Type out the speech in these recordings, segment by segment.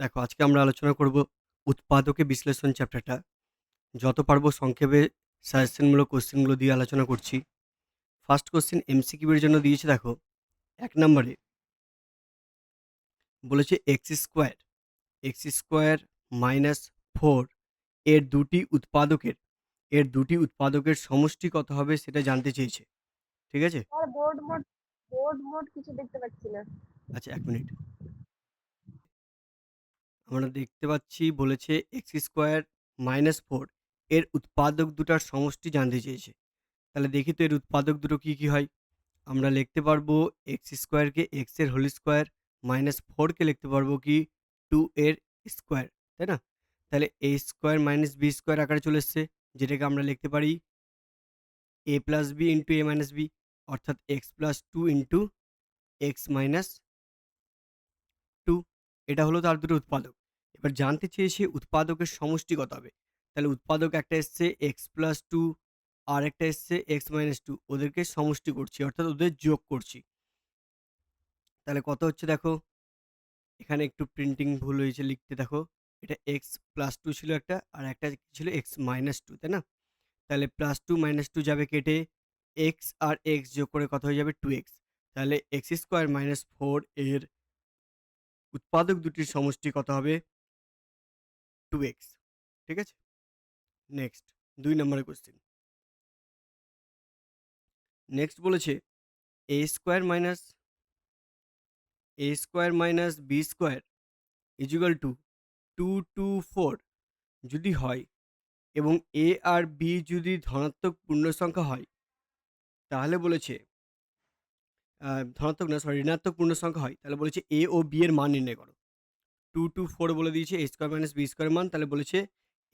দেখো আজকে আমরা আলোচনা করব উৎপাদকে বিশ্লেষণ চ্যাপ্টারটা। যত পারব সংক্ষেপে সাজেশনমূলক কোশ্চেনগুলো দিয়ে আলোচনা করছি। ফার্স্ট কোশ্চেন এমসিকিউ এর জন্য দিয়েছে দেখো এক নম্বরে বলেছে x square, x square minus four এর দুটি উৎপাদকের এর দুটি উৎপাদকের সমষ্টি কত হবে সেটা জানতে চেয়েছে। ঠিক আছে? বোর্ড মোড বোর্ড মোড কিছু দেখতে পাচ্ছি না। আচ্ছা এক মিনিট। আমরা দেখতে পাচ্ছি বলেছে এক্স স্কোয়ার মাইনাস ফোর এর উৎপাদক দুটার সমষ্টি জানতে চেয়েছে। তাহলে দেখি তো এর উৎপাদক দুটো কি, কি হয়? আমরা লিখতে পারব এক্স স্কোয়ারকে এক্সের হোল স্কোয়ার মাইনাস ফোরকে লিখতে পারব কি টু এর স্কোয়ার, তাই না? তাহলে a square minus b square আকারে চলে এসছে যেটাকে আমরা লিখতে পারি a plus b into a minus b অর্থাৎ x plus two into x minus two এটা হলো তার দুটো উৎপাদক। এবার জানতে চেয়েছে উৎপাদকের সমষ্টি কত হবে? তাহলে উৎপাদক একটা এসছে এক্স প্লাস টু আর একটা এসছে এক্স মাইনাস টু ওদেরকে সমষ্টি করছি, অর্থাৎ ওদের যোগ করছি। তাহলে কত হচ্ছে দেখো? এখানে একটু প্রিন্টিং ভুল হয়েছে লিখতে, দেখো। এটা এক্স প্লাস টু ছিল একটা, আর একটা ছিল এক্স মাইনাস টু তাই না? তাহলে প্লাস টু মাইনাস টু যাবে কেটে এক্স আর এক্স যোগ করে কত হয়ে যাবে টু এক্স তাহলে এক্স স্কোয়ার মাইনাস ফোর এর উৎপাদক দুটির সমষ্টি কত হবে? 2x ঠিক আছে? নেক্সট ২ নম্বরের কোয়েশ্চেন। নেক্সট বলেছে a square minus a square minus b square equal to 2 to 4 যদি হয় এবং এ আর বি যদি ধনাত্মক পূর্ণ সংখ্যা হয়, তাহলে বলেছে ধনাত্মক না সরি ঋণাত্মক পূর্ণ সংখ্যা হয়, তাহলে বলেছে এ ও বি এর মান নির্ণয় করো। 2 টু 4 বলে দিয়েছে, এ স্কোয়ার মাইনাস বি স্কোয়ারের মান, তাহলে বলেছে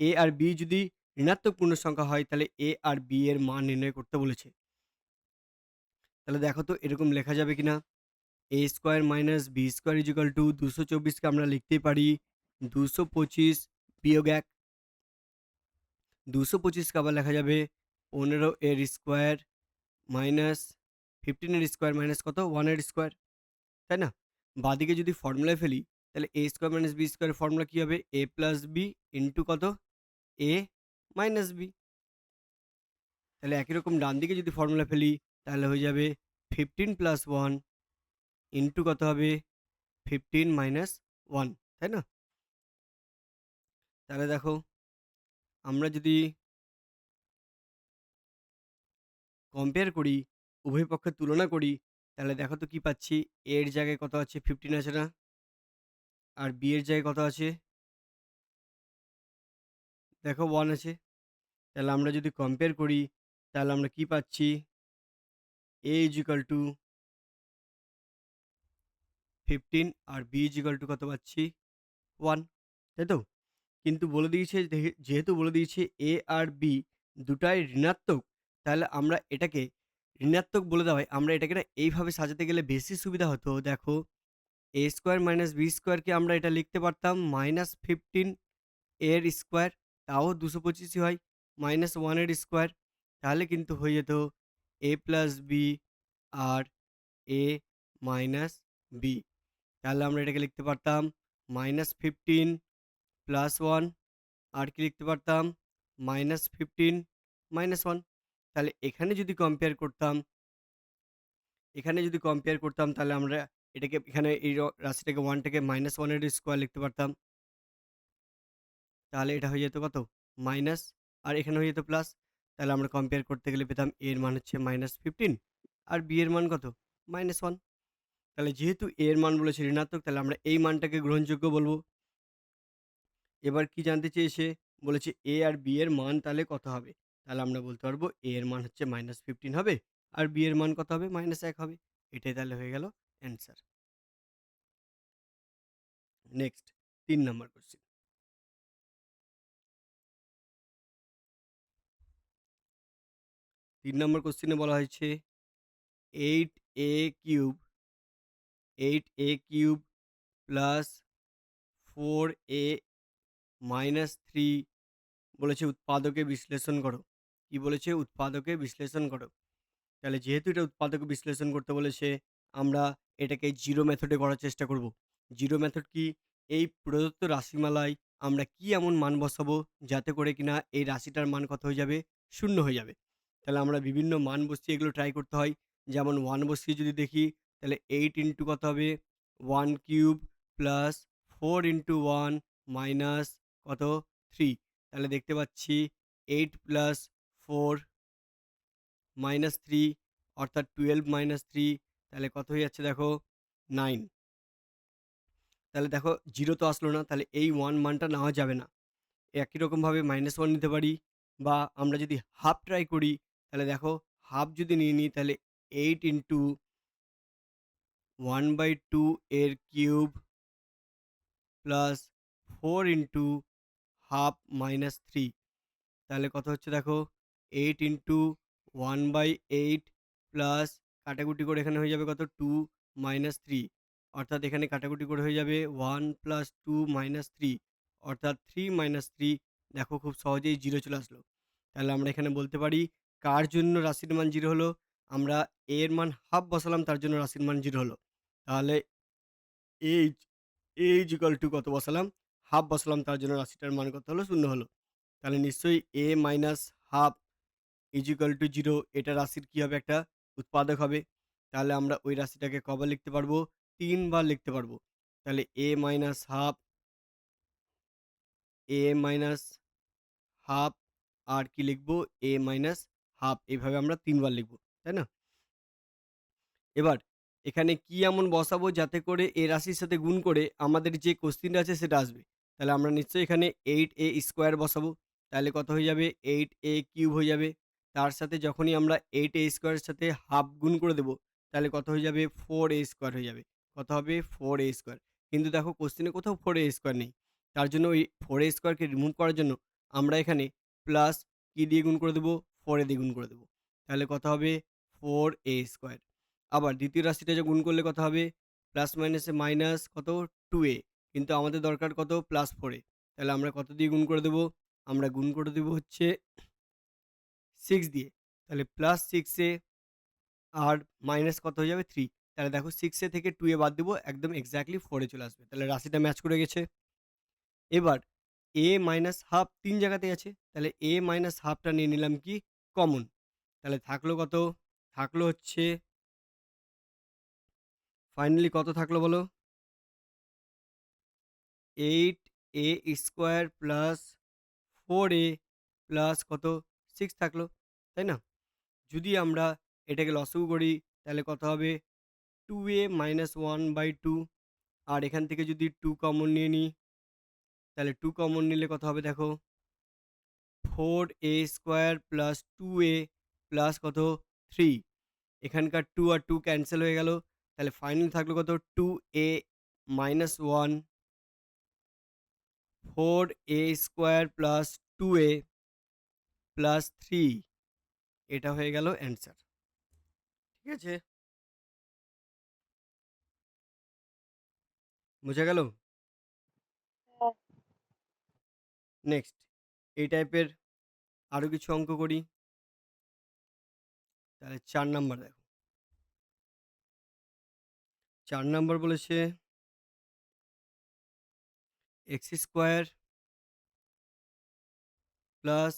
এ আর বি যদি ঋণাত্মক পূর্ণ সংখ্যা হয়, তাহলে এ আর বি এর মান নির্ণয় করতে বলেছে। তাহলে দেখো তো এরকম লেখা যাবে কিনা? A square minus b square equal to ২২৪ কে আমরা লিখতেই পারি ২২৫ বিয়োগ ১ ২২৫ কে আবার লেখা যাবে ১৫ এর স্কোয়ার মাইনাস 15 এর স্কোয়ার মাইনাস কত 1 এর স্কোয়ার, তাই না? বাঁদিকে যদি ফর্মুলায় ফেলি তাহলে এ স্কোয়ার মাইনাস বি স্কোয়ারের ফর্মুলা কী হবে? এ প্লাস বি ইন্টু কত? A minus b. তাহলে একই রকম ডান দিকে যদি ফর্মুলা ফেলি তাহলে হয়ে যাবে 15 প্লাস ওয়ান ইন্টু কত হবে? 15 মাইনাস ওয়ান তাই না? তাহলে দেখো আমরা যদি কম্পেয়ার করি, উভয় পক্ষের তুলনা করি তাহলে দেখো তো কি পাচ্ছি? এর জায়গায় কত আছে? 15 আছে না? আর বিয়ের জায়গায় কত আছে? দেখো 1 আছে। তাহলে আমরা যদি কম্পেয়ার করি, তাহলে আমরা কি পাচ্ছি? টু 15 আর টু কত পাচ্ছি? 1 তাই তো? কিন্তু বলে দিয়েছে যেহে যেহেতু বলে দিয়েছে এ আর বি দুটাই ঋণাত্মক, তাহলে আমরা এটাকে ঋণাত্মক বলে দেওয়ায় আমরা এটাকে এইভাবে সাজাতে গেলে বেশি সুবিধা হতো। দেখো এ স্কোয়ার মাইনাস বি স্কোয়ারকে আমরা এটা লিখতে পারতাম মাইনাস 15 এর স্কোয়ার তাও ২২৫ই হয় মাইনাস 1 এর স্কোয়ার তাহলে কিন্তু হয়ে যেত এ প্লাস বি আর এ মাইনাস বি। তাহলে আমরা এটাকে লিখতে পারতাম মাইনাস 15 প্লাস 1 আর কি লিখতে পারতাম? মাইনাস 15 মাইনাস 1 তাহলে এখানে যদি কম্পেয়ার করতাম, এখানে যদি কম্পেয়ার করতাম, তাহলে আমরা এটাকে এখানে এই রাশিটাকে 1 টাকে মাইনাস 1 এর স্কোয়ার লিখতে পারতাম। তাহলে এটা হয়ে যেত কত? মাইনাস আর এখানে হয়ে যেত প্লাস। তাহলে আমরা কম্পেয়ার করতে গেলে পেতাম এ এর মান হচ্ছে মাইনাস 15 আর বি এর মান কত? মাইনাস ওয়ান তাহলে যেহেতু এ এর মান বলেছে ঋণাত্মক, তাহলে আমরা এই মানটাকে গ্রহণযোগ্য বলব। এবার কি জানতে চেয়েছে? বলেছে এ আর বি এর মান তাহলে কত হবে? তাহলে আমরা বলতে পারব এ এর মান হচ্ছে মাইনাস 15 হবে, আর বি এর মান কত হবে? মাইনাস এক হবে। এটাই তাহলে হয়ে গেল অ্যান্সার। Next ৩ number question. ৩ নম্বর কোয়েশ্চেনে বলা হয়েছে 8a cube 8a cube plus 4a minus 3 বলেছে উৎপাদকে বিশ্লেষণ করো। কি বলেছে? উৎপাদকে বিশ্লেষণ করো। তাহলে যেহেতু এটা উৎপাদকে বিশ্লেষণ করতে বলেছে আমরা এটাকে জিরো মেথডে করার চেষ্টা করব। জিরো মেথড কি? এই প্রদত্ত রাশিমালায় আমরা কি এমন মান বসাবো যাতে করে কিনা এই রাশিটার মান কত হয়ে যাবে? শূন্য হয়ে যাবে। তাহলে আমরা বিভিন্ন মান বসিয়ে এগুলো ট্রাই করতে হয়। যেমন ওয়ান বসিয়ে যদি দেখি, তাহলে এইট ইন্টু কত হবে? One cube plus four into one minus কত? থ্রি তাহলে দেখতে পাচ্ছি eight plus four minus three অর্থাৎ 12 মাইনাস 3 তাহলে কত হয়ে যাচ্ছে দেখো? নাইন তাহলে দেখো, জিরো তো আসলো না। তাহলে এই ওয়ান মানটা নেওয়া যাবে না। একই রকমভাবে মাইনাস ওয়ান নিতে পারি, বা আমরা যদি হাফ ট্রাই করি, তাহলে দেখো হাফ যদি নিয়ে নিই, তাহলে 8 ইন্টু 1/2 এর cube plus four into half minus three তাহলে কত হচ্ছে দেখো 8 ইন্টু 1/8 প্লাস কাটাকুটি করে এখানে হয়ে যাবে কত টু মাইনাস থ্রি অর্থাৎ এখানে কাটাকুটি করে হয়ে যাবে one plus two minus three অর্থাৎ থ্রি মাইনাস থ্রি দেখো খুব সহজেই জিরো চলে আসলো। তাহলে আমরা এখানে বলতে পারি কার জন্য রাশির মান জিরো হলো? আমরা a এর মান হাফ বসালাম, তার জন্য রাশির মান জিরো হলো। তাহলে এইচ এইচ ইকুয়াল টু কত বসালাম? হাফ বসালাম, তার জন্য রাশিটার মান কত হলো? শূন্য হলো। তাহলে নিশ্চয়ই a minus half is equal to zero এটা রাশির কী হবে? একটা উৎপাদক হবে। তাহলে আমরা ওই রাশিটাকে কবার লিখতে পারব? তিনবার লিখতে পারব। তাহলে a minus half a minus half আর কি লিখব? এ মাইনাস হাফ এভাবে আমরা তিনবার লিখব। তাই না? এবার, এখানে কি এমন বসাবো যাতে করে এ রাশির সাথে গুণ করে আমাদের যে কোশ্চেনটা আছে সেটা আসবে। তাহলে আমরা নিশ্চয়ই এখানে এইট এ স্কোয়ার বসাবো। তাহলে কত হয়ে যাবে? এইট এ কিউব হয়ে যাবে। তার সাথে যখনই আমরা এইট এ স্কোয়ারের সাথে হাফ গুণ করে দেবো, তাহলে কত হয়ে যাবে? ফোর এ স্কোয়ার হয়ে যাবে। কত হবে? Four a square. কিন্তু দেখো কোশ্চেনে কোথাও ফোর এ স্কোয়ার নেই। তার জন্য ওই ফোর এ স্কোয়ারকে রিমুভ করার জন্য আমরা এখানে প্লাস কি দিয়ে গুণ করে দেবো? 4a দিয়ে গুণ করে দেবো। তাহলে কত হবে? Four a square. আবার দ্বিতীয় রাশিটা যে গুণ করলে কত হবে? প্লাস মাইনাসে মাইনাস কত? টু এ কিন্তু আমাদের দরকার কত? প্লাস 4a তাহলে আমরা কত দিয়ে গুণ করে দেবো? আমরা গুণ করে দেবো হচ্ছে 6 দিয়ে। তাহলে প্লাস 6a আর মাইনাস কত হয়ে যাবে? 3 তাহলে দেখো 6a থেকে 2a বাদ দিবো, একদম এক্সাক্টলি 4 এ চলে আসবে। তাহলে রাশিটা ম্যাচ করে গেছে। এবার a মাইনাস হাফ 3 জায়গাতেই আছে। তাহলে a মাইনাস হাফটা নিয়ে নিলাম কি? কমন। তাহলে থাকল কত? থাকল হচ্ছে ফাইনালি কত থাকল বলো? 8a square plus 4a plus কত? 6 থাকল। তাই না? যদি আমরা এটাকে লসাগু করি, তাহলে কত হবে? 2a মাইনাস 1/2 আর এখান থেকে যদি 2 কমন নিয়ে নিই, তাহলে 2 কমন নিলে কত হবে দেখো? 4a square plus 2a plus কত? 3 এখানকার 2 আর 2 ক্যানসেল হয়ে গেল। তাহলে ফাইনালি থাকল কত? 2a minus 1 4a square plus 2a plus 3 এটা হয়ে গেল অ্যান্সার। ঠিক আছে? বোঝা গেল? নেক্সট এই টাইপের আরও কিছু অঙ্ক করি। তাহলে 4 নাম্বার দেখো। 4 নাম্বার বলেছে x square plus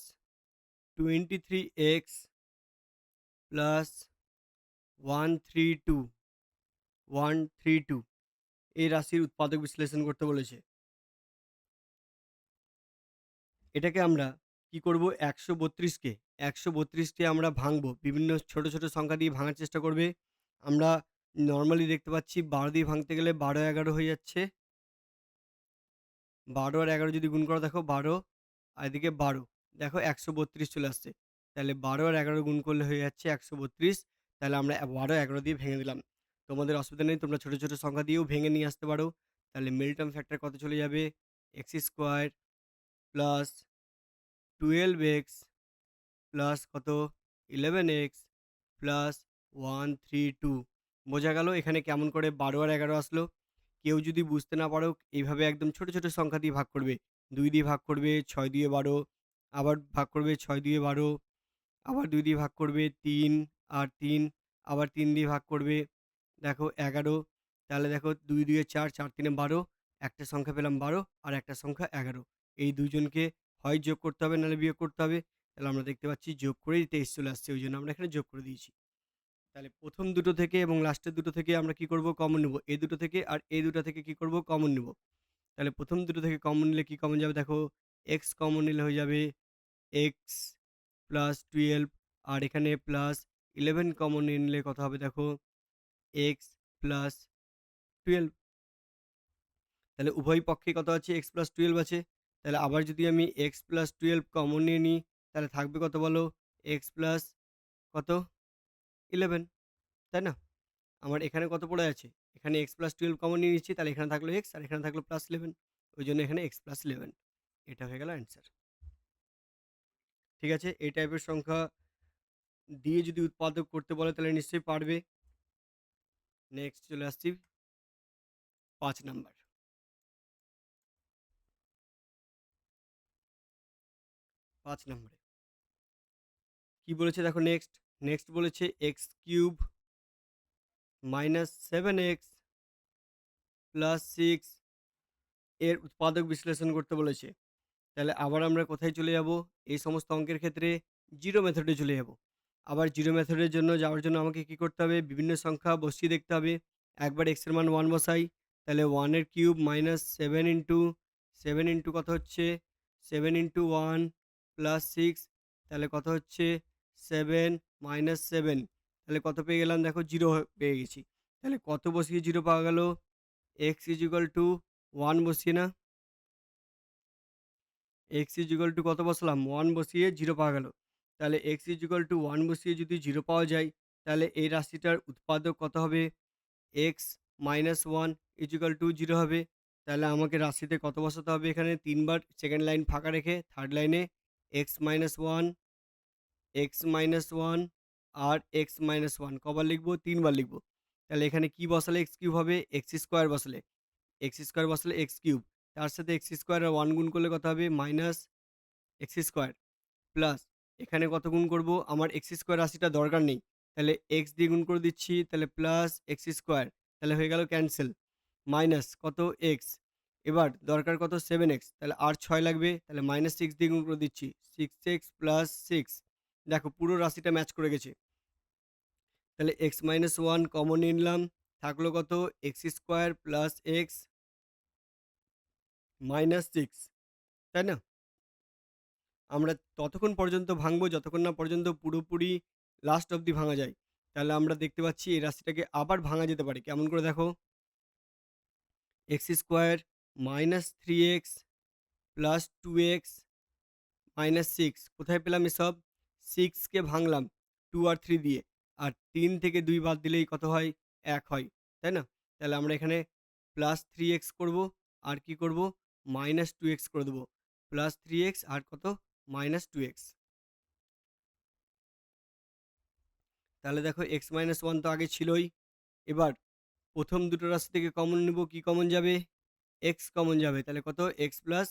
23x plus 132 132 এই রাশির উৎপাদক বিশ্লেষণ করতে বলেছে। এটাকে আমরা কি করব? একশো বত্রিশকে একশো বত্রিশকে আমরা ভাঙবো। বিভিন্ন ছোট, ছোট সংখ্যা দিয়ে ভাঙার চেষ্টা করবে। আমরা নর্মালি দেখতে পাচ্ছি 12 দিয়ে ভাঙতে গেলে 12, 11 হয়ে যাচ্ছে। 12 আর 11 যদি গুণ করা দেখো 12 আর এদিকে 12 দেখো 132 চলে আসছে। তাহলে 12 আর 11 গুণ করলে হয়ে যাচ্ছে 132 তাহলে আমরা 12, 11 দিয়ে ভেঙে দিলাম। তোমাদের অসুবিধা নেই তোমরা ছোটো ছোটো সংখ্যা দিয়েও ভেঙে নিয়ে আসতে পারো। তাহলে মিডটার্ম ফ্যাক্টর কত চলে যাবে? x square plus 12x plus কত? 11x প্লাস 132 বোঝা গেল এখানে কেমন করে 12 আর 11 আসলো? কেউ যদি বুঝতে না পারো এইভাবে একদম ছোট, ছোট সংখ্যা দিয়ে ভাগ করবে। দুই দিয়ে ভাগ করবে, ছয় দিয়ে 12 আবার ভাগ করবে ছয় দিয়ে 12 আবার দুই দিয়ে ভাগ করবে তিন আর তিন আবার তিন দিয়ে ভাগ করবে দেখো 11 তাহলে দেখো দুই দুয়ে 4, 4 তিনে 12 একটা সংখ্যা পেলাম ১২ আর একটা সংখ্যা ১১। এই দুজনকে হয় যোগ করতে হবে নাহলে বিয়োগ করতে হবে। তাহলে আমরা দেখতে পাচ্ছি যোগ করেই ২৩ চলে আসছে। ওই জন্য আমরা এখানে যোগ করে দিয়েছি। তাহলে প্রথম দুটো থেকে এবং লাস্টের দুটো থেকে আমরা কি করব? কমন নেব। এই দুটো থেকে আর এই দুটো থেকে কি করব? কমন নেব। তাহলে প্রথম দুটো থেকে কমন নিলে কি কমন যাবে দেখো এক্স কমন নিলে হয়ে যাবে x প্লাস 12 আর এখানে প্লাস 11 কমন নিয়ে নিলে কত হবে দেখো x প্লাস 12 তাহলে উভয় পক্ষে কত আছে x প্লাস 12 আছে। তাহলে আবার যদি আমি x প্লাস 12 কমন নিয়ে নিই, তাহলে থাকবে কত বলো? x প্লাস কত? 11 তাই না? আমার এখানে কত পড়ে আছে? এখানে x প্লাস 12 কমন নিয়ে নিচ্ছি, তাহলে এখানে থাকল x আর এখানে থাকল প্লাস 11 ওইজন্য এখানে x প্লাস 11 এটা হয়ে গেল অ্যান্সার। ঠিক আছে? এই টাইপের সংখ্যা দিয়ে যদি উৎপাদক করতে বলে তাহলে নিশ্চয়ই পারবে। নেক্সট চলে আসছি পাঁচ নাম্বার। পাঁচ নম্বরে। কি বলেছে দেখো নেক্সট, নেক্সট বলেছে x cube minus seven x plus six এর উৎপাদক বিশ্লেষণ করতে বলেছে। তাহলে আবার আমরা কোথায় চলে যাব? এই সমস্ত অঙ্কের ক্ষেত্রে জিরো মেথডে চলে যাব। আবার জিরো মেথডের জন্য যাওয়ার জন্য আমাকে কি করতে হবে? বিভিন্ন সংখ্যা বসিয়ে দেখতে হবে। একবার এর মান ওয়ান বসাই। তাহলে ওয়ানের cube minus seven into seven into কত হচ্ছে? Seven into one plus six তাহলে কত হচ্ছে? সেভেন মাইনাস সেভেন তাহলে কত পেয়ে গেলাম দেখো জিরো পেয়ে গেছি। তাহলে কত বসিয়ে জিরো পাওয়া গেল? এক্স ইজ টু ওয়ান বসিয়ে না? X ইজ টু কত বসালাম? ওয়ান বসিয়ে জিরো পাওয়া গেল। তাহলে x is equal to one বসিয়ে যদি জিরো পাওয়া যায়, তাহলে এই রাশিটার উৎপাদক কত হবে? X minus one is equal to zero হবে। তাহলে আমাকে রাশিতে কত বসাতে হবে এখানে তিনবার সেকেন্ড লাইন ফাঁকা রেখে থার্ড লাইনে x minus one x minus one আর এক্স মাইনাস ওয়ান কবার লিখব? ৩ বার লিখব। তাহলে এখানে কি বসালে x কিউব হবে? x স্কোয়ার বসালে। x স্কোয়ার বসালে x কিউব। তার সাথে x স্কোয়ার আর 1 গুণ করলে কত হবে? মাইনাস x স্কোয়ার প্লাস এখানে কত গুণ করব? আমার এক্স স্কোয়ার রাশিটা দরকার নেই। তাহলে এক্স দিয়ে গুণ করে দিচ্ছি, তাহলে প্লাস x স্কোয়ার তাহলে হয়ে গেল ক্যান্সেল মাইনাস কত? এক্স এবার দরকার কত? সেভেন এক্স তাহলে আর ছয় লাগবে, তাহলে মাইনাস সিক্স দিয়ে গুণ করে দিচ্ছি। সিক্স এক্স প্লাস সিক্স দেখো পুরো রাশিটা ম্যাচ করে গেছে। তাহলে এক্স মাইনাস ওয়ান কমন নিলাম। থাকল কত? x square plus x minus 6 তাই না? আমরা ততক্ষণ পর্যন্ত ভাঙবো, যতক্ষণ না পর্যন্ত পুরোপুরি লাস্ট অবধি ভাঙা যায়। তাহলে আমরা দেখতে পাচ্ছি এই রাশিটাকে আবার ভাঙা যেতে পারে। কেমন করে দেখো? x square minus 3x plus 2x minus 6 কোথায় পেলাম এসব? 6 কে ভাঙলাম 2 আর 3 দিয়ে। আর ৩ থেকে ২ বাদ দিলেই কত হয়? ১ হয়। তাই না? তাহলে আমরা এখানে প্লাস 3x করব, আর কি করব? মাইনাস 2x করে দেব। প্লাস 3x আর কত? Minus 2x। তাহলে দেখো x মাইনাস 1 তো আগে ছিলই। এবার প্রথম দুটো রাশি থেকে কমন নেব। কি কমন যাবে? x কমন যাবে। তাহলে কত? x প্লাস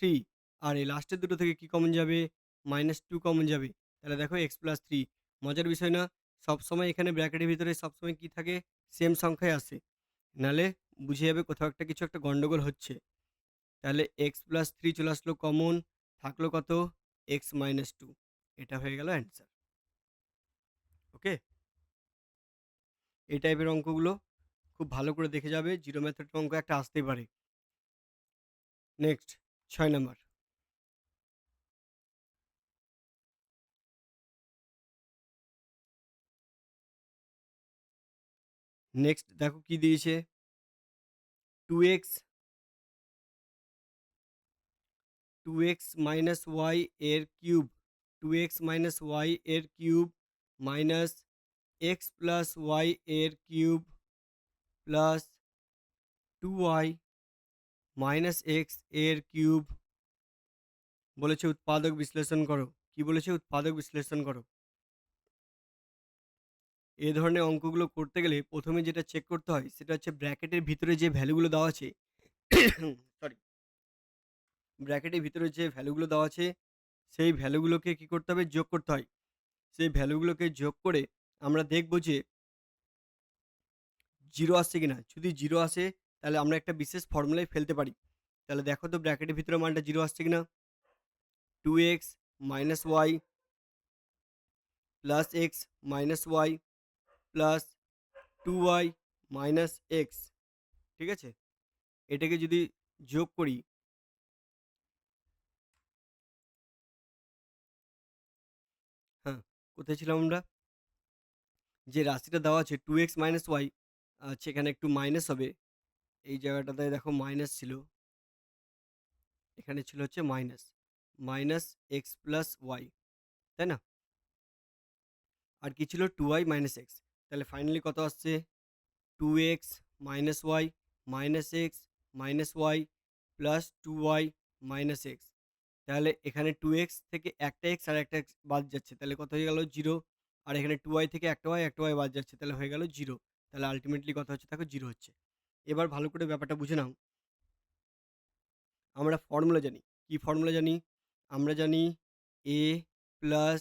3 আর এই লাস্টের দুটো থেকে কি কমন যাবে? মাইনাস 2 কমন যাবে। তাহলে দেখো x প্লাস 3 মজার বিষয় না? সবসময় এখানে ব্র্যাকেটের ভিতরে সবসময় কি থাকে? সেম সংখ্যাই আসে। নাহলে বুঝে যাবে কোথাও একটা কিছু একটা গন্ডগোল হচ্ছে। তাহলে এক্স প্লাস থ্রি চলে আসলো কমন। থাকল কত? এক্স মাইনাস টু এটা হয়ে গেল অ্যান্সার। ওকে? এই টাইপের অঙ্কগুলো খুব ভালো করে দেখে যাবে। জিরো মেথডের অঙ্ক একটা আসতেই পারে। নেক্সট ছয় নাম্বার। নেক্সট দেখো কি দিয়েছে? 2x 2x মাইনাস y এর কিউব 2x মাইনাস y এর cube minus x plus y এর cube plus 2y minus x এর কিউব বলেছে উৎপাদক বিশ্লেষণ করো। কি বলেছে? উৎপাদক বিশ্লেষণ করো। এ ধরনের অঙ্কগুলো করতে গেলে ১ম এ যেটা চেক করতে হয় সেটা হচ্ছে ব্র্যাকেটের ভিতরে যে ভ্যালুগুলো দেওয়া আছে ব্র্যাকেটের ভিতরে যে ভ্যালুগুলো দেওয়া আছে, সেই ভ্যালুগুলোকে কি করতে হবে? যোগ করতে হয়। সেই ভ্যালুগুলোকে যোগ করে আমরা দেখব যে জিরো আসছে কিনা। যদি জিরো আসে, তাহলে আমরা একটা বিশেষ ফর্মুলায় ফেলতে পারি তাহলে দেখো তো ব্র্যাকেটের ভিতরে মানটা জিরো আসছে কিনা two x minus y plus x minus y plus two y minus x ঠিক আছে এটাকে যদি যোগ করি কোথায় ছিলাম আমরা? যে রাশিটা দেওয়া আছে টু এক্স মাইনাস ওয়াই আচ্ছা এখানে একটু মাইনাস হবে। এই জায়গাটাতে দেখো মাইনাস ছিল। এখানে ছিল হচ্ছে minus minus x plus y তাই না? আর কি ছিল? টু ওয়াই মাইনাস এক্স তাহলে ফাইনালি কত আসছে? Two x minus y minus x minus y plus two y minus x তাহলে এখানে টু এক্স থেকে একটা এক্স আর একটা এক্স বাদ যাচ্ছে। তাহলে কত হয়ে গেল জিরো আর এখানে টু ওয়াই থেকে একটা ওয়াই একটা ওয়াই বাদ যাচ্ছে। তাহলে হয়ে গেল জিরো তাহলে আলটিমেটলি কথা হচ্ছে? দেখো জিরো হচ্ছে। এবার ভালো করে ব্যাপারটা বুঝে নাও। আমরা ফর্মুলা জানি। কি ফর্মুলা জানি? আমরা জানি a plus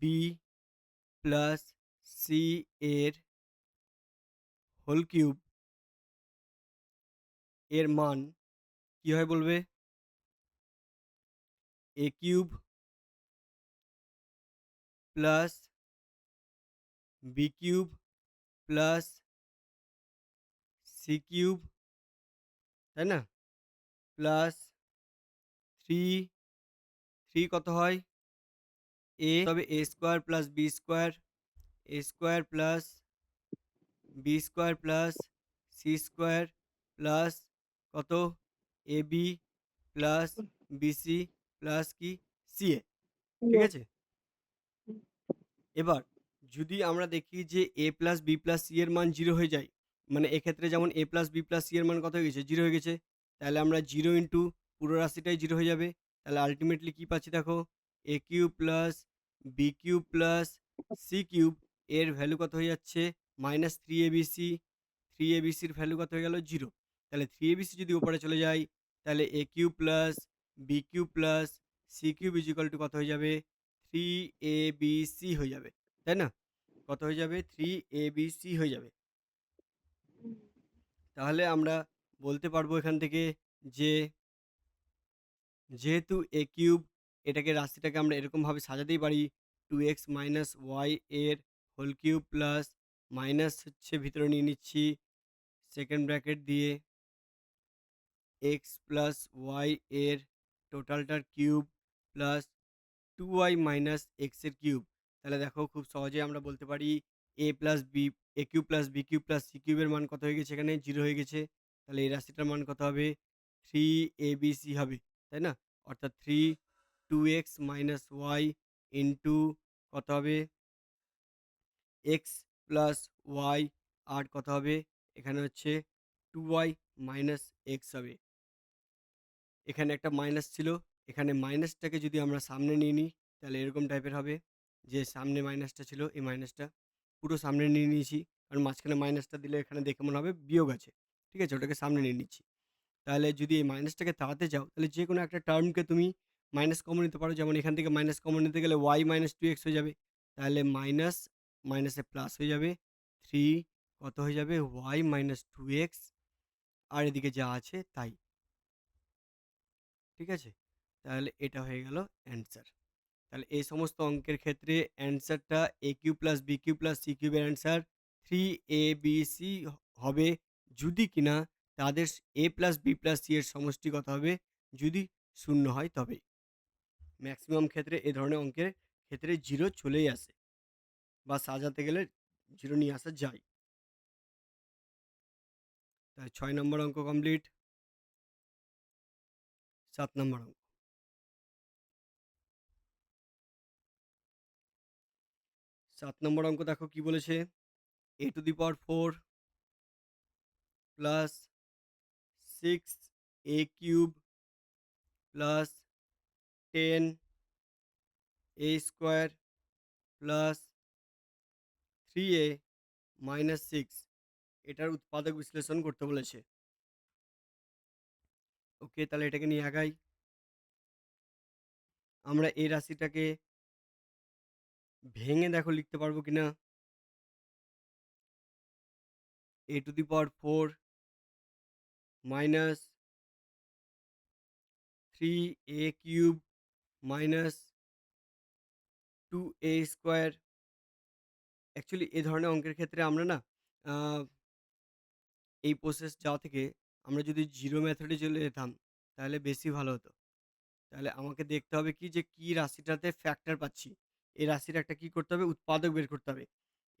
b plus c এর হোল কিউব এর মান কি হয় বলবে? A cube plus b cube plus c cube তাই না? প্লাস থ্রি থ্রি কত হয়? এ তবে a square plus b square a square plus b square plus c square plus কত? A b plus b c plus কি? C a. ঠিক। আছে? এবার যদি আমরা দেখি যে a plus b plus c এর মান জিরো হয়ে যায় মানে এক্ষেত্রে যেমন a plus b plus c এর মান কত হয়ে গেছে? জিরো হয়ে গেছে। তাহলে আমরা জিরো ইন্টু পুরো রাশিটাই জিরো হয়ে যাবে। তাহলে আলটিমেটলি কি পাচ্ছি দেখো? A cube plus b cube plus c cube এর ভ্যালু কত হয়ে যাচ্ছে? Minus three a b c. Three a b sir value কত হয়ে গেল? জিরো। তাহলে থ্রি এ বি সি যদি ওপরে চলে যায় তাহলে a cube plus b cube plus c cube is equal to কত হয়ে যাবে? থ্রি এ বি সি হয়ে যাবে, তাই না? কত হয়ে যাবে? থ্রি এ বি সি হয়ে যাবে। তাহলে আমরা বলতে পারব এখান থেকে যে যেহেতু এ কিউব এটাকে রাশিটাকে আমরা এরকমভাবে সাজাতেই পারি টু এক্স মাইনাস ওয়াই এর হোল কিউব প্লাস মাইনাস হচ্ছে ভিতরে নিয়ে নিচ্ছি সেকেন্ড ব্র্যাকেট দিয়ে এক্স প্লাস ওয়াই এর টোটালটার cube plus two y minus এক্সের কিউব। তাহলে দেখো খুব সহজে আমরা বলতে পারি a plus b, a cube plus b cube plus c কিউবের মান কত হয়ে গেছে এখানে? জিরো হয়ে গেছে। তাহলে এই রাশিটার মান কত হবে? থ্রি এ বি সি হবে, তাই না? অর্থাৎ three two x minus y into কত হবে? এক্স প্লাস ওয়াই আর কত হবে? এখানে হচ্ছে টু ওয়াই মাইনাস এক্স হবে। এখানে একটা মাইনাস ছিল। এখানে মাইনাসটাকে যদি আমরা সামনে নিয়ে নিই, তাহলে এরকম টাইপের হবে যে, সামনে মাইনাসটা ছিল, এই মাইনাসটা পুরো সামনে নিয়ে নিয়েছি। কারণ মাঝখানে মাইনাসটা দিলে এখানে দেখে মনে হবে বিয়োগ আছে। ঠিক আছে? ওটাকে সামনে নিয়ে নিচ্ছি। তাহলে যদি এই মাইনাসটাকে তাড়াতে চাও তাহলে যে কোনো একটা টার্মকে তুমি মাইনাস কমন নিতে পারো। যেমন এখান থেকে মাইনাস কমন নিতে গেলে ওয়াই মাইনাস টু এক্স হয়ে যাবে। তাহলে মাইনাস মাইনাসে প্লাস হয়ে যাবে। থ্রি কত হয়ে যাবে? ওয়াই মাইনাস টু এক্স আর এদিকে যা আছে, তাই। ঠিক আছে? তাহলে এটা হয়ে গেল অ্যান্সার তাহলে এই সমস্ত অঙ্কের ক্ষেত্রে অ্যান্সারটা a cube plus b cube plus c কিউবের answer three a b c হবে যদি কিনা তাদের a plus b plus c এর সমষ্টি কত হবে যদি শূন্য হয় তবে ম্যাক্সিমাম ক্ষেত্রে এ ধরনের অঙ্কের ক্ষেত্রে জিরো চলেই আসে বা সাজাতে গেলে জিরো নিয়ে আসা যায়। তাই ছয় নম্বর অঙ্ক কমপ্লিট সাত নম্বর অঙ্ক। সাত নম্বর অঙ্ক দেখো কি বলেছে? A to the power four plus six a cube plus ten a square plus three a minus six এটার উৎপাদক বিশ্লেষণ করতে বলেছে। ওকে, তাহলে এটাকে নিয়ে আগাই। আমরা এই রাশিটাকে ভেঙে দেখো লিখতে পারব কিনা। A to the power four minus three a cube minus two a square actually এ ধরনের অঙ্কের ক্ষেত্রে আমরা না এই প্রসেস যাওয়া থেকে আমরা যদি জিরো মেথডে চলে যেতাম, তাহলে বেশি ভালো হতো। তাহলে আমাকে দেখতে হবে কি যে, কি রাশিটাতে ফ্যাক্টর পাচ্ছি। এই রাশির একটা কি করতে হবে? উৎপাদক বের করতে হবে।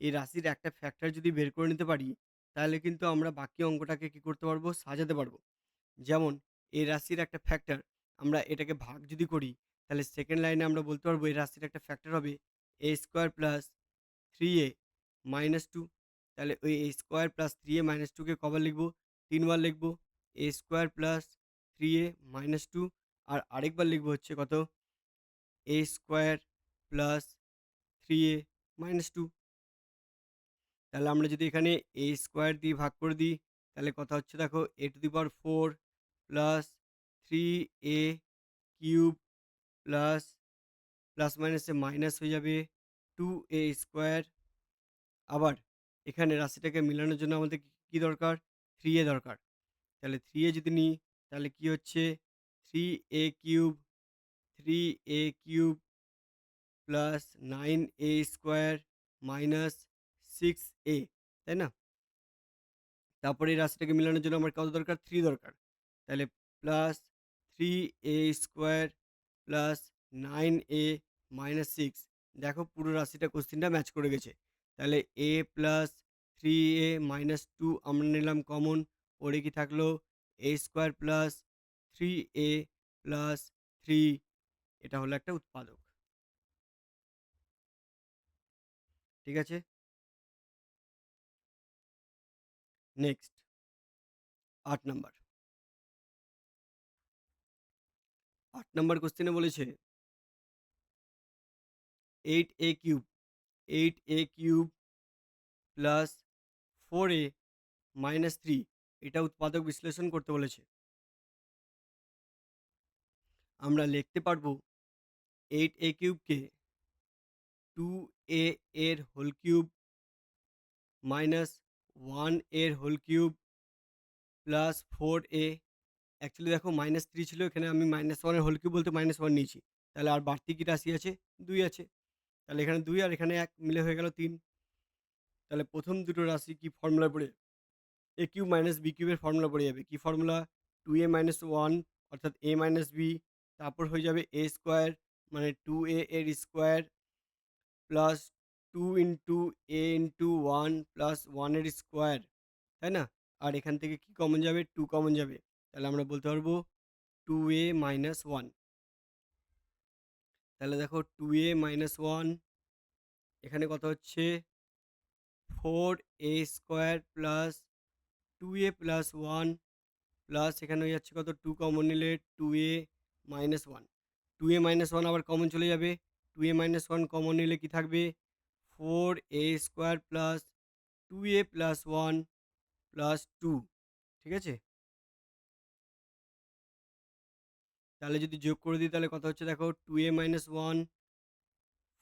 এই রাশির একটা ফ্যাক্টর যদি বের করে নিতে পারি, তাহলে কিন্তু আমরা বাকি অঙ্কটাকে কি করতে পারব? সাজাতে পারব। যেমন, এই রাশির একটা ফ্যাক্টর আমরা এটাকে ভাগ যদি করি, তাহলে সেকেন্ড লাইনে আমরা বলতে পারব, এই রাশির একটা ফ্যাক্টর হবে a square plus three a minus two তাহলে ওই a square plus three a minus টুকে কবার লিখব? তিনবার লিখব a square plus three a minus two আর আরেকবার লিখব হচ্ছে কত? A square plus three a minus two তাহলে আমরা যদি এখানে এ স্কোয়ার দিয়ে ভাগ করে দিই, তাহলে কথা হচ্ছে দেখো a to the power four plus three a cube plus plus মাইনাসে মাইনাস হয়ে যাবে টু এ স্কোয়ার আবার এখানে রাশিটাকে মেলানোর জন্য আমাদের কি- দরকার? থ্রি এ দরকার। তাহলে থ্রি এ যদি নিই, তাহলে কি হচ্ছে? Three a cube three a cube plus nine a square minus six a তাই না? তারপরে এই রাশিটাকে মেলানোর জন্য আমার কত দরকার? থ্রি দরকার। তাহলে plus three a square plus nine a minus six দেখো পুরো রাশিটা কোশ্চিনটা ম্যাচ করে গেছে। তাহলে a plus three a minus two আমরা নিলাম কমন পরে কি থাকল? A square plus three a plus three এটা হলো একটা উৎপাদক। ঠিক আছে? নেক্সট আট নাম্বার আট নাম্বার কোশ্চেনে বলেছে eight a cube eight a cube plus four a minus three এটা উৎপাদক বিশ্লেষণ করতে বলেছে। আমরা লিখতে পারব এইট এ কিউবকে টু এ এর হোল কিউব মাইনাস ওয়ানের whole cube plus four a actually দেখো মাইনাস থ্রি ছিল, এখানে আমি মাইনাস ওয়ানের হোল কিউব বলতে মাইনাস ওয়ান নিয়েছি। তাহলে আর বাড়তি কি রাশি আছে? দুই আছে। তাহলে এখানে দুই আর এখানে এক মিলে হয়ে গেল তিন। তাহলে প্রথম দুটো রাশি কি ফর্মুলা পড়ে? এ কিউব মাইনাস বি কিউবের ফর্মুলা পড়ে যাবে। কি formula two a minus one অর্থাৎ এ মাইনাস বি তারপর হয়ে যাবে এ স্কোয়ার মানে টু এ এর square plus two into a into one plus ওয়ানের স্কোয়ার তাই না? আর এখান থেকে কি কমন যাবে? টু কমন যাবে। তাহলে আমরা বলতে পারব টু এ মাইনাস ওয়ান তাহলে দেখো টু এ মাইনাস ওয়ান এখানে কত হচ্ছে? Four a square plus two a plus one plus এখানে হয়ে যাচ্ছে কত? টু কমন নিলে two a minus one two a minus one আবার কমন চলে যাবে। Two a minus one common নিলে কি থাকবে? Four a square plus two a plus one plus two. ঠিক আছে? তাহলে যদি যোগ করে দিই তাহলে কত হচ্ছে দেখো, two a minus one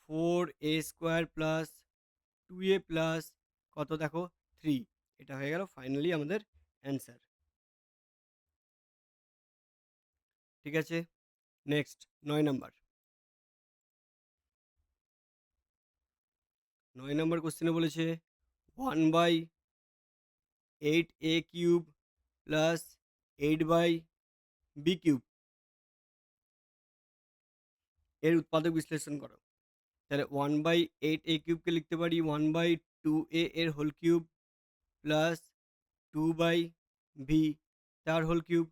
four a square plus two a plus কত দেখো? থ্রি এটা হয়ে গেল ফাইনালি আমাদের অ্যান্সার ঠিক আছে? নেক্সট নয় নাম্বার নয় নম্বর কোশ্চেনে বলেছে one by eight a cube plus eight by b cube এর উৎপাদক বিশ্লেষণ করো। তাহলে ওয়ান বাই এইট এ কিউবকে লিখতে পারি ওয়ান বাই টু এ এর whole cube plus two by b তার হোল কিউব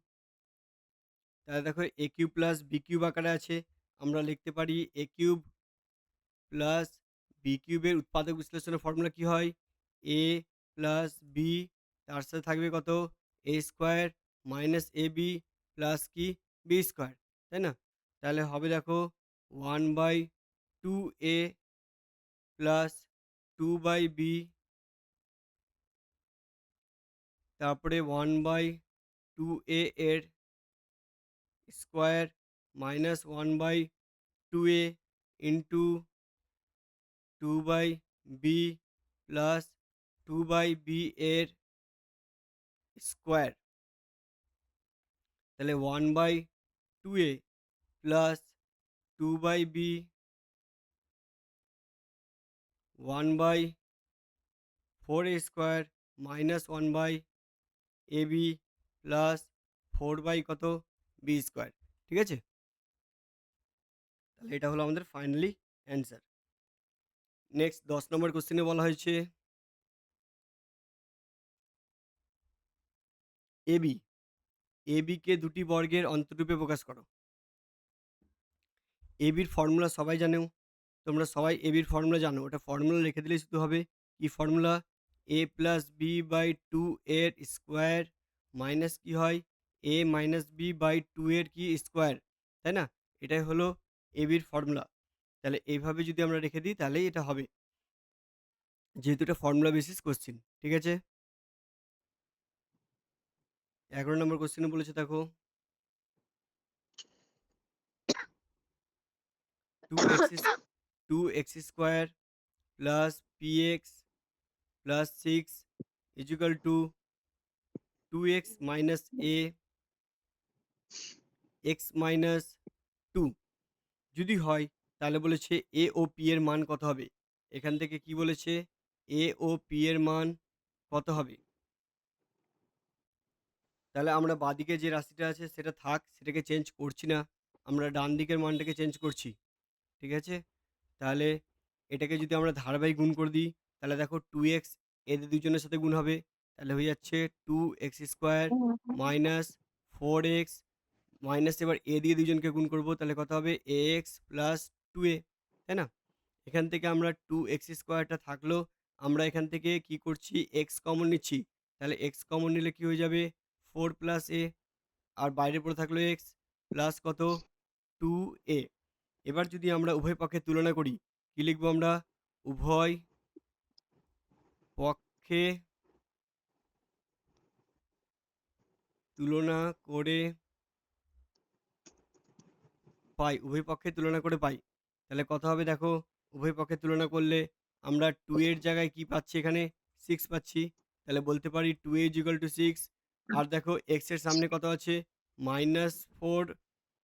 তাহলে দেখো a cube plus b cube আকারে আছে, আমরা লিখতে পারি এ কিউব প্লাস বি কিউবের উৎপাদক বিশ্লেষণের ফর্মুলা কি হয়? এ প্লাস বি তার সাথে থাকবে কত? A square minus a b plus কি? বি স্কোয়ার তাই না? তাহলে হবে দেখো one by two a plus two by b. তারপরে ওয়ান বাই টু এ এর square minus one by two a into two by b plus two by b এর square. তাহলে one by two a plus two by b one by four a square minus one by a b plus four by কত? B square ঠিক আছে? তাহলে এটা হলো আমাদের finally answer next দশ নম্বর কোশ্চেনে বলা হয়েছে এবি এবিকে দুটি বর্গের অন্তরূপে প্রকাশ করো। এবির ফর্মুলা সবাই জানো তোমরা সবাই এবির ফর্মুলা জানো। ওটা ফর্মুলা লিখে দিলেই শুধু হবে কি? Formula a plus b by two এর স্কোয়ার মাইনাস কি হয়? A minus b by two এর কি স্কোয়ার তাই না? এটাই হলো এবির ফর্মুলা তাহলে এইভাবে যদি আমরা রেখে দিই, তাহলেই এটা হবে। যেহেতু এটা ফর্মুলা বেসিস কোশ্চিন ঠিক আছে? এগারো নম্বর কোশ্চেনে বলেছে, দেখো। Two x two x square plus p x plus six is equal to two x minus a x minus two যদি হয়, তাহলে বলেছে এ ও পি এর মান কত হবে? এখান থেকে কি বলেছে? এ ও পি এর মান কত হবে? তাহলে আমরা বাদিকে যে রাশিটা আছে, সেটা থাক, সেটাকে চেঞ্জ করছি না। আমরা ডান দিকের মানটাকে চেঞ্জ করছি। ঠিক আছে? তাহলে এটাকে যদি আমরা ধারাবাহিক গুণ করে দিই তাহলে দেখো টু এক্স এদের দুজনের সাথে গুণ হবে তাহলে হয়ে যাচ্ছে two x square minus four x minus এবার এ দিয়ে দুজনকে গুণ করব তাহলে কত হবে? A x plus two a তাই না? এখান থেকে আমরা টু এক্স স্কোয়ারটা থাকল আমরা এখান থেকে কি করছি? এক্স কমন নিচ্ছি তাহলে এক্স কমন নিলে কি হয়ে যাবে? ফোর প্লাস এ আর বাইরে পড়ে থাকল এক্স প্লাস কত? টু এ এবার যদি আমরা উভয় পক্ষে তুলনা করি, কি লিখব আমরা? উভয় পক্ষে তুলনা করে পাই, উভয় পক্ষে তুলনা করে পাই। তাহলে কত হবে দেখো? উভয় পক্ষে তুলনা করলে আমরা টু এর জায়গায় কি পাচ্ছি এখানে? সিক্স পাচ্ছি। তাহলে বলতে পারি two a is equal to six আর দেখো এক্সের সামনে কত আছে? মাইনাস ফোর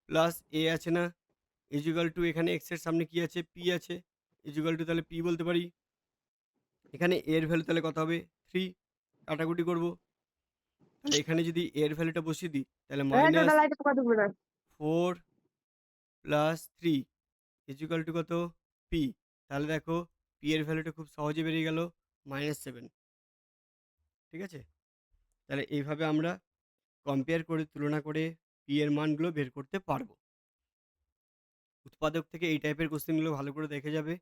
প্লাস এ আছে না? ইজিক্যাল টু এখানে এক্সের সামনে কি আছে? পি আছে। ইজিক্যাল টু তাহলে পি বলতে পারি। এখানে এর ভ্যালু তাহলে কত হবে? থ্রি কাটাকুটি করব। তাহলে এখানে যদি এর ভ্যালুটা বসিয়ে দিই তাহলে minus four plus three is equal to কত? পি তাহলে দেখো পি এর ভ্যালুটা খুব সহজে বেরিয়ে গেল মাইনাস সেভেন ঠিক আছে? তাহলে এইভাবে আমরা কম্পেয়ার করে তুলনা করে পি এর মানগুলো বের করতে পারব। উৎপাদক থেকে এই টাইপের কোশ্চেনগুলো ভালো করে দেখে যাবে।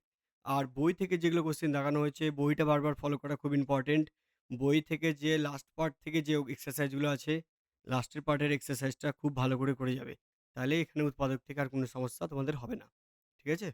আর বই থেকে যেগুলো কোশ্চেন দেখানো হয়েছে, বইটা বারবার ফলো করা খুব ইম্পর্টেন্ট বই থেকে যে লাস্ট পার্ট থেকে যে এক্সারসাইজগুলো আছে লাস্টের পার্টের এক্সারসাইজটা খুব ভালো করে করে যাবে। তাহলে এখানে উৎপাদক থেকে আর কোনো সমস্যা তোমাদের হবে না। ঠিক আছে?